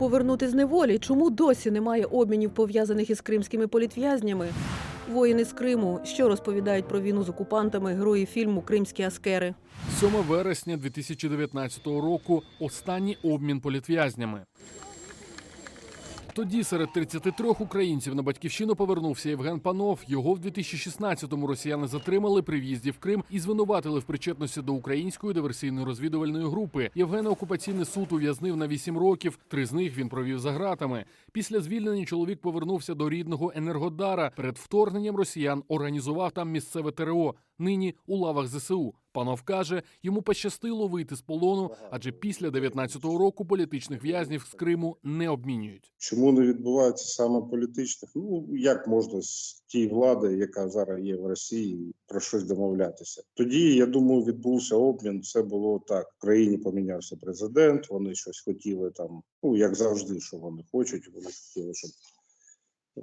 Повернути з неволі. Чому досі немає обмінів пов'язаних із кримськими політв'язнями? Воїни з Криму, що розповідають про війну з окупантами, герої фільму Кримські аскери. 7 вересня 2019 року останній обмін політв'язнями. Тоді серед 33 українців на батьківщину повернувся Євген Панов. Його в 2016-му росіяни затримали при в'їзді в Крим і звинуватили в причетності до української диверсійної розвідувальної групи. Євгена окупаційний суд ув'язнив на 8 років. Три з них він провів за ґратами. Після звільнення чоловік повернувся до рідного Енергодара. Перед вторгненням росіян організував там місцеве ТРО. Нині у лавах ЗСУ. Панов каже, йому пощастило вийти з полону, адже після 19-го року політичних в'язнів з Криму не обмінюють. Чому не відбувається саме політичних? Ну як можна з тієї влади, яка зараз є в Росії, про щось домовлятися? Тоді я думаю, відбувся обмін. Це було так. В країні помінявся президент. Вони щось хотіли там. Ну як завжди, що вони хочуть. Вони хотіли, щоб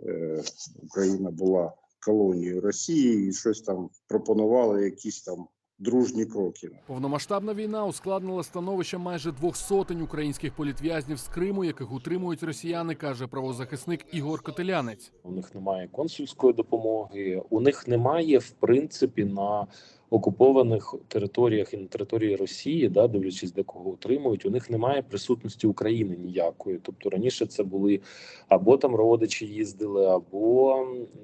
е, Україна була колонією Росії, і щось там пропонували, якісь там дружні кроки. Повномасштабна війна ускладнила становище майже двох сотень українських політв'язнів з Криму, яких утримують росіяни, каже правозахисник Ігор Котелянець. У них немає консульської допомоги, у них немає в принципі на окупованих територіях і на території Росії, да, дивлячись де кого утримують, у них немає присутності України ніякої. Тобто раніше це були або там родичі їздили, або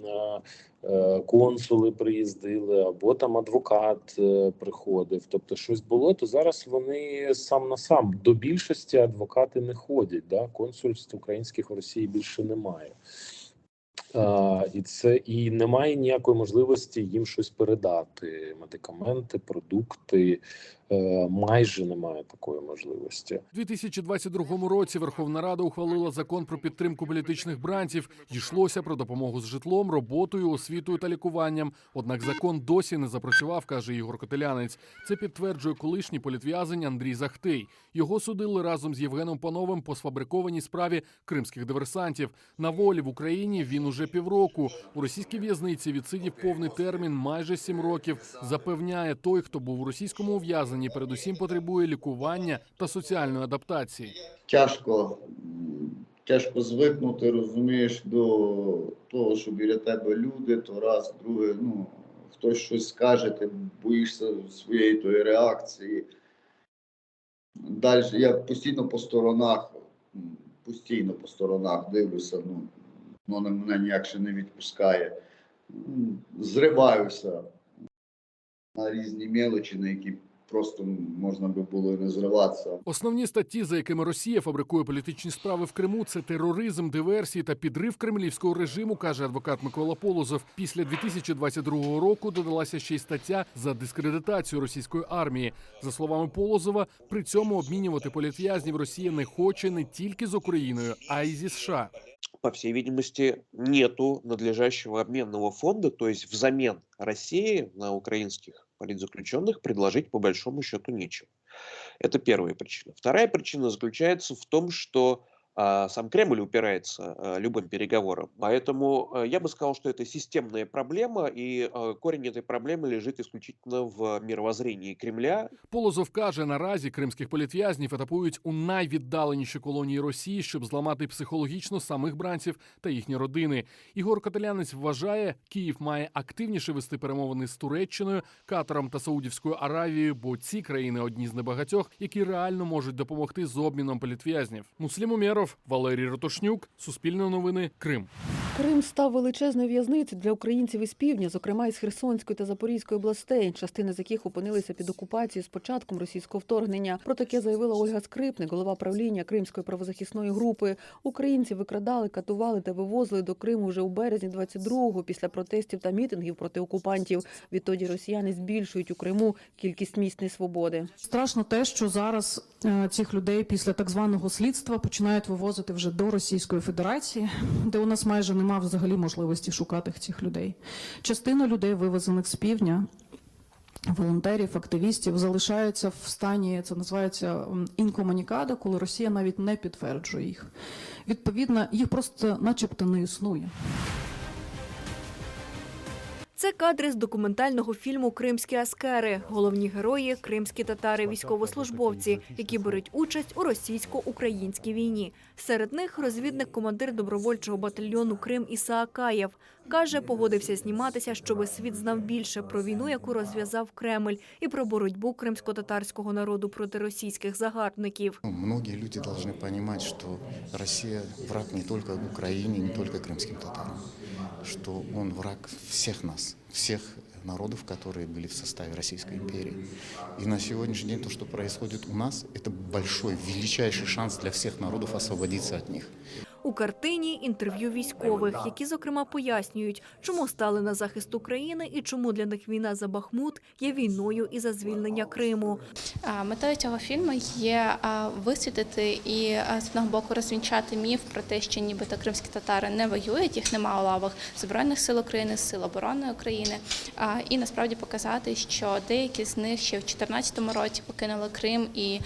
е, е, консули приїздили, або там адвокат е, приходив. Тобто, щось було, то зараз вони сам на сам до більшості адвокати не ходять. Да? Консульств українських в Росії більше немає. А, і це і немає ніякої можливості їм щось передати: медикаменти, продукти. Е, майже немає такої можливості. У 2022 році Верховна Рада ухвалила закон про підтримку політичних бранців. Йшлося про допомогу з житлом, роботою, освітою та лікуванням. Однак закон досі не запрацював, каже Ігор Котелянець. Це підтверджує колишній політв'язень Андрій Захтей. Його судили разом з Євгеном Пановим по сфабрикованій справі кримських диверсантів. На волі в Україні він уже півроку. У російській в'язниці відсидів повний термін майже сім років. Запевняє той, хто був у російському ув'язненні, передусім потребує лікування та соціальної адаптації. тяжко, тяжко звикнути, розумієш, до того, що біля тебе люди, то раз, друге, ну, хтось щось скаже, ти боїшся своєї тої реакції. Далі я постійно по сторонах, постійно по сторонах дивлюся, ну, воно мене ніякше не відпускає. Зриваюся на різні мелочі, на які просто можна би було і не зриватися. Основні статті, за якими Росія фабрикує політичні справи в Криму, це тероризм, диверсії та підрив кремлівського режиму, каже адвокат Микола Полозов. Після 2022 року додалася ще й стаття за дискредитацію російської армії. За словами Полозова, при цьому обмінювати політв'язнів Росія не хоче не тільки з Україною, а й зі США. по всей видимости, нету надлежащего обменного фонда, то есть взамен России на украинских политзаключенных предложить по большому счету нечего. Это первая причина. Вторая причина заключается в том, что сам Кремль упирается а, любым переговорам. Поэтому а, я бы сказал, что это системная проблема, и а, корень этой проблемы лежит исключительно в мировоззрении Кремля Полозов каже, наразі кримських політв'язнів етапують у найвіддаленіші колонії Росії, щоб зламати психологічно самих бранців та їхні родини. Ігор Котелянець вважає, Київ має активніше вести перемовини з Туреччиною, Катаром та Саудівською Аравією, бо ці країни одні з небагатьох, які реально можуть допомогти з обміном політв'язнів. Муслім Умєров, Валерій Ратушнюк, Суспільне новини, Крим. Крим став величезною в'язницею для українців із півдня, зокрема із Херсонської та Запорізької областей, частини з яких опинилися під окупацією з початком російського вторгнення. Про таке заявила Ольга Скрипник, голова правління Кримської правозахисної групи. Українці викрадали, катували та вивозили до Криму вже у березні 22-го після протестів та мітингів проти окупантів. Відтоді росіяни збільшують у Криму кількість місць несвободи. Страшно те, що зараз е, цих людей після так званого слідства починають вивозити вже до Російської Федерації, де у нас майже немає взагалі можливості шукати цих людей. Частина людей, вивезених з півдня. Волонтерів, активістів залишаються в стані, це називається інкомунікада, коли Росія навіть не підтверджує їх. Відповідно, їх просто, начебто, не існує. Це кадри з документального фільму Кримські аскери. Головні герої кримські татари, військовослужбовці, які беруть участь у російсько-українській війні. Серед них розвідник командир добровольчого батальйону Крим Ісаакаєв. Каже, погодився зніматися, щоби світ знав більше про війну, яку розв'язав Кремль, і про боротьбу кримсько-татарського народу проти російських загарбників. Ну, Многие люди должны понимать, что Россия враг не только Украине, не только крымским татарам, что он враг всех нас, всех народов, которые были в составе Российской империи. И на сегодняшний день то, что происходит у нас, это большой, величайший шанс для всех народов освободиться от них. У картині інтерв'ю військових, які зокрема пояснюють, чому стали на захист України і чому для них війна за Бахмут є війною і за звільнення Криму. Метою цього фільму є а, висвітлити і з одного боку розвінчати міф про те, що нібито кримські татари не воюють, їх немає у лавах збройних сил України, сил оборони України. І насправді показати, що деякі з них ще в 2014 році покинули Крим і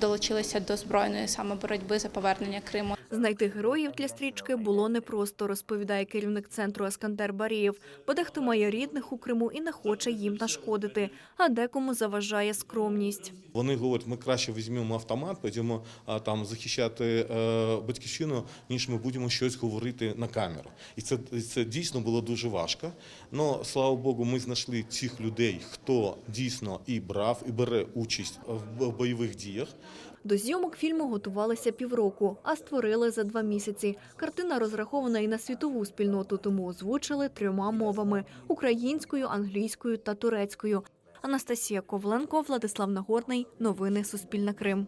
долучилися до збройної саме боротьби за повернення Криму. Знайти героїв для стрічки було непросто, розповідає керівник центру Аскандер Барієв. Бо дехто має рідних у Криму і не хоче їм нашкодити, а декому заважає скромність. Вони говорять, ми краще візьмемо автомат, підемо там захищати е, батьківщину, ніж ми будемо щось говорити на камеру. І це, це дійсно було дуже важко. Ну слава Богу, ми знайшли цих людей, хто дійсно і брав, і бере участь в бойових діях. До зйомок фільму готувалися півроку, а створили за два місяці. Картина розрахована і на світову спільноту, тому озвучили трьома мовами: українською, англійською та турецькою. Анастасія Ковленко, Владислав Нагорний. Новини Суспільна Крим.